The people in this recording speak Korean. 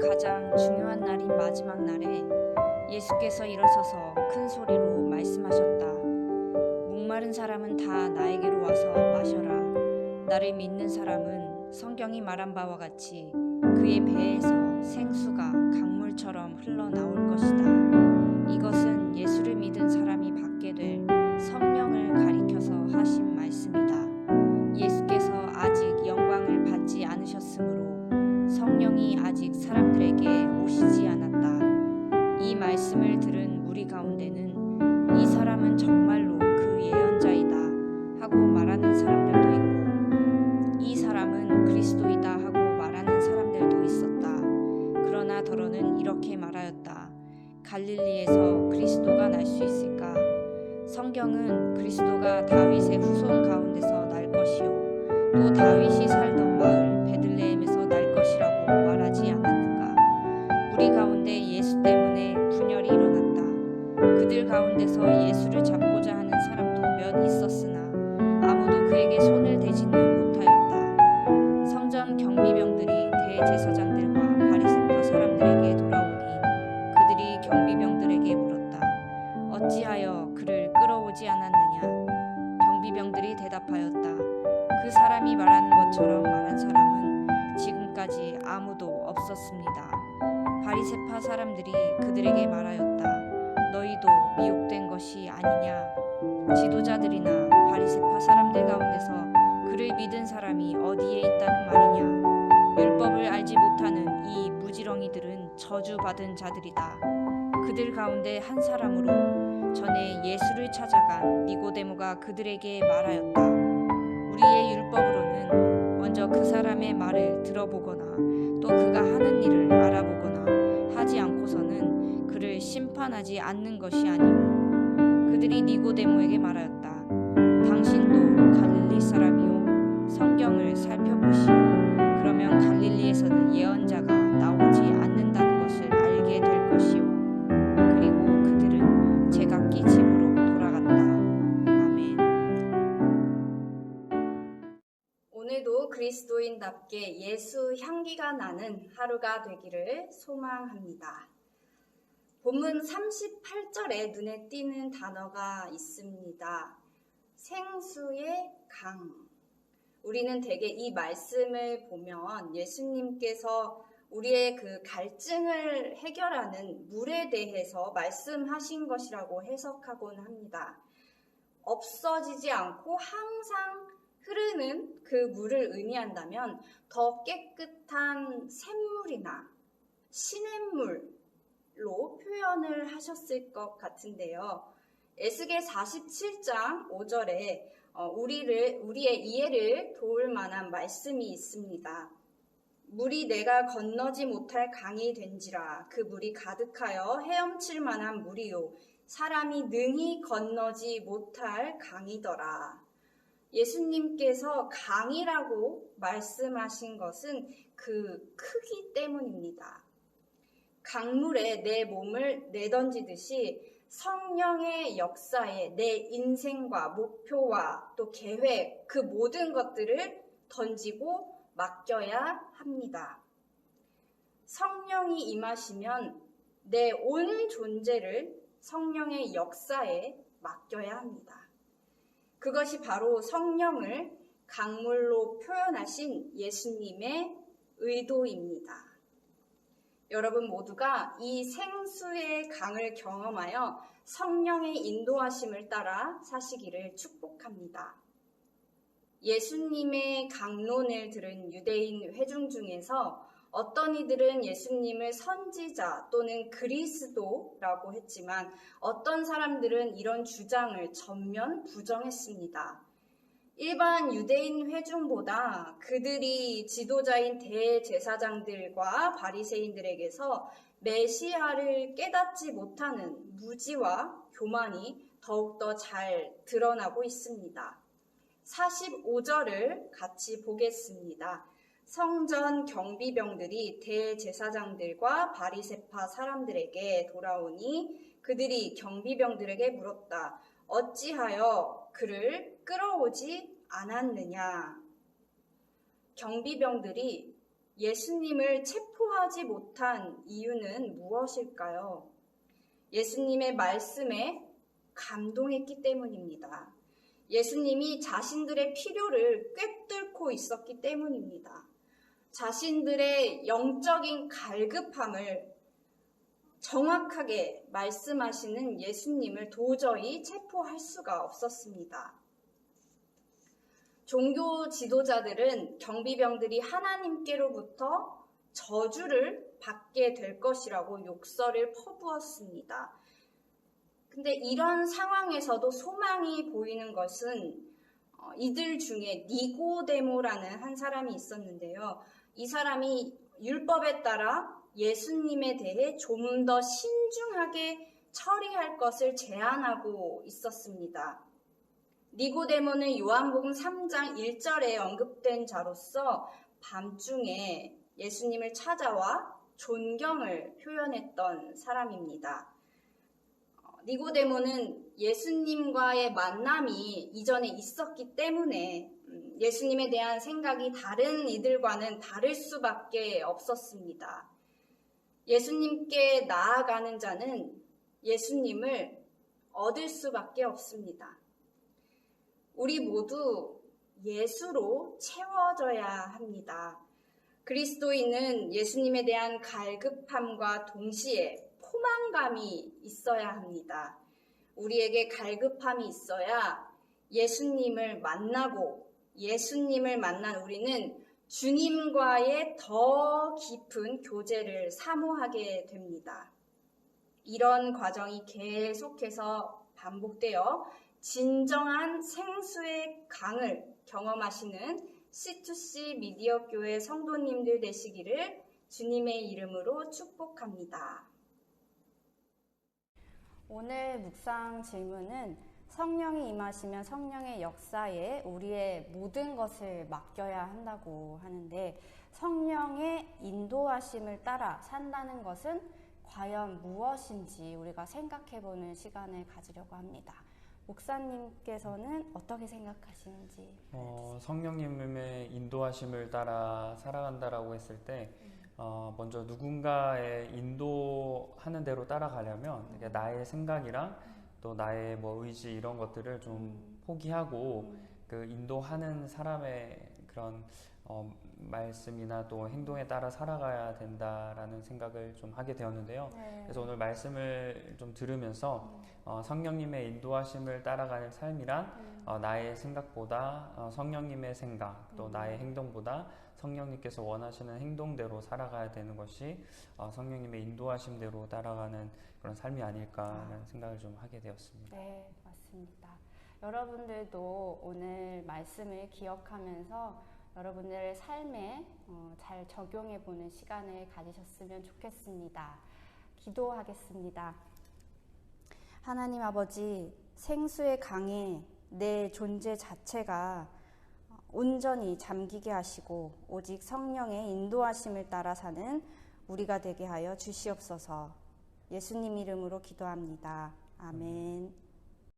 가장 중요한 날인 마지막 날에 예수께서 일어서서 큰 소리로 말씀하셨다. 목마른 사람은 다 나에게로 와서 마셔라. 나를 믿는 사람은 성경이 말한 바와 같이 그의 배에서 생수가 강물처럼 흘러나올 것이다. 이것은 예수를 믿은 사람이 받게 될 성령을 가리켜서 하신 말씀이다. 예수께서 아직 영광을 받지 않으셨으므로 성령이 아직 사람 가운데는 이 사람은 정말로 그 예언자이다 하고 말하는 사람들도 있고 이 사람은 그리스도이다 하고 말하는 사람들도 있었다. 그러나 더러는 이렇게 말하였다. 갈릴리에서 그리스도가 날 수 있을까? 성경은 그리스도가 다윗의 후손 가운데서 날 것이요 또 다윗이 살던 마을 베들레헴 가운데서 예수를 잡고자 하는 사람도 몇 있었으나 아무도 그에게 손을 대지는 못하였다. 성전 경비병들이 대제사장들과 바리새파 사람들에게 돌아오니 그들이 경비병들에게 물었다. 어찌하여 그를 끌어오지 않았느냐? 경비병들이 대답하였다. 그 사람이 말하는 것처럼 말한 사람은 지금까지 아무도 없었습니다. 바리새파 사람들이 그들에게 말하였다. 너희도 미혹된 것이 아니냐? 지도자들이나 바리새파 사람들 가운데서 그를 믿은 사람이 어디에 있다는 말이냐? 율법을 알지 못하는 이 무지렁이들은 저주받은 자들이다. 그들 가운데 한 사람으로 전에 예수를 찾아간 니고데모가 그들에게 말하였다. 우리의 율법으로는 먼저 그 사람의 말을 들어보거나 또 그가 하는 일을 알아보거 심판하지 않는 것이 아니오. 그들이 니고데모에게 말하였다. 당신도 갈릴리 사람이요. 성경을 살펴보시오. 그러면 갈릴리에서는 예언자가 나오지 않는다는 것을 알게 될 것이오. 그리고 그들은 제각기 집으로 돌아갔다. 아멘. 오늘도 그리스도인답게 예수 향기가 나는 하루가 되기를 소망합니다. 본문 38절에 눈에 띄는 단어가 있습니다. 생수의 강. 우리는 대개 이 말씀을 보면 예수님께서 우리의 그 갈증을 해결하는 물에 대해서 말씀하신 것이라고 해석하곤 합니다. 없어지지 않고 항상 흐르는 그 물을 의미한다면 더 깨끗한 샘물이나 시냇물 로 표현을 하셨을 것 같은데요. 에스겔 47장 5절에 어, 우리를 우리의 이해를 도울 만한 말씀이 있습니다. 물이 내가 건너지 못할 강이 된지라 그 물이 가득하여 헤엄칠 만한 물이요 사람이 능히 건너지 못할 강이더라. 예수님께서 강이라고 말씀하신 것은 그 크기 때문입니다. 강물에 내 몸을 내던지듯이 성령의 역사에 내 인생과 목표와 또 계획, 그 모든 것들을 던지고 맡겨야 합니다. 성령이 임하시면 내 온 존재를 성령의 역사에 맡겨야 합니다. 그것이 바로 성령을 강물로 표현하신 예수님의 의도입니다. 여러분 모두가 이 생수의 강을 경험하여 성령의 인도하심을 따라 사시기를 축복합니다. 예수님의 강론을 들은 유대인 회중 중에서 어떤 이들은 예수님을 선지자 또는 그리스도라고 했지만 어떤 사람들은 이런 주장을 전면 부정했습니다. 일반 유대인 회중보다 그들이 지도자인 대제사장들과 바리새인들에게서 메시아를 깨닫지 못하는 무지와 교만이 더욱더 잘 드러나고 있습니다. 45절을 같이 보겠습니다. 성전 경비병들이 대제사장들과 바리세파 사람들에게 돌아오니 그들이 경비병들에게 물었다. 어찌하여 그를 끌어오지 않았느냐? 경비병들이 예수님을 체포하지 못한 이유는 무엇일까요? 예수님의 말씀에 감동했기 때문입니다. 예수님이 자신들의 필요를 꿰뚫고 있었기 때문입니다. 자신들의 영적인 갈급함을 정확하게 말씀하시는 예수님을 도저히 체포할 수가 없었습니다. 종교 지도자들은 경비병들이 하나님께로부터 저주를 받게 될 것이라고 욕설을 퍼부었습니다. 근데 이런 상황에서도 소망이 보이는 것은 어, 이들 중에 니고데모라는 한 사람이 있었는데요. 이 사람이 율법에 따라 예수님에 대해 좀 더 신중하게 처리할 것을 제안하고 있었습니다. 니고데모는 요한복음 3장 1절에 언급된 자로서 밤중에 예수님을 찾아와 존경을 표현했던 사람입니다. 어, 니고데모는 예수님과의 만남이 이전에 있었기 때문에 음, 예수님에 대한 생각이 다른 이들과는 다를 수밖에 없었습니다. 예수님께 나아가는 자는 예수님을 얻을 수밖에 없습니다. 우리 모두 예수로 채워져야 합니다. 그리스도인은 예수님에 대한 갈급함과 동시에 포만감이 있어야 합니다. 우리에게 갈급함이 있어야 예수님을 만나고 예수님을 만난 우리는 주님과의 더 깊은 교제를 사모하게 됩니다. 이런 과정이 계속해서 반복되어 진정한 생수의 강을 경험하시는 C2C 미디어 교회 성도님들 되시기를 주님의 이름으로 축복합니다. 오늘 묵상 질문은 성령이 임하시면 성령의 역사에 우리의 모든 것을 맡겨야 한다고 하는데 성령의 인도하심을 따라 산다는 것은 과연 무엇인지 우리가 생각해 보는 시간을 가지려고 합니다. 목사님께서는 어떻게 생각하시는지 어, 성령님의 인도하심을 따라 살아간다라고 했을 때 어, 먼저 누군가의 인도하는 대로 따라가려면 이게 나의 생각이랑 또 나의 뭐 의지 이런 것들을 좀 포기하고 그 인도하는 사람의 그런 어, 말씀이나 또 행동에 따라 살아가야 된다라는 생각을 좀 하게 되었는데요. 네. 그래서 오늘 말씀을 좀 들으면서 어, 성령님의 인도하심을 따라가는 삶이란 어, 나의 생각보다 어, 성령님의 생각 또 나의 행동보다 성령님께서 원하시는 행동대로 살아가야 되는 것이 어, 성령님의 인도하심대로 따라가는 그런 삶이 아닐까라는 생각을 좀 하게 되었습니다. 네, 맞습니다. 여러분들도 오늘 말씀을 기억하면서 여러분들의 삶에 어, 잘 적용해 보는 시간을 가지셨으면 좋겠습니다. 기도하겠습니다. 하나님 아버지, 생수의 강에 내 존재 자체가 온전히 잠기게 하시고 오직 성령의 인도하심을 따라 사는 우리가 되게 하여 주시옵소서. 예수님 이름으로 기도합니다. 아멘.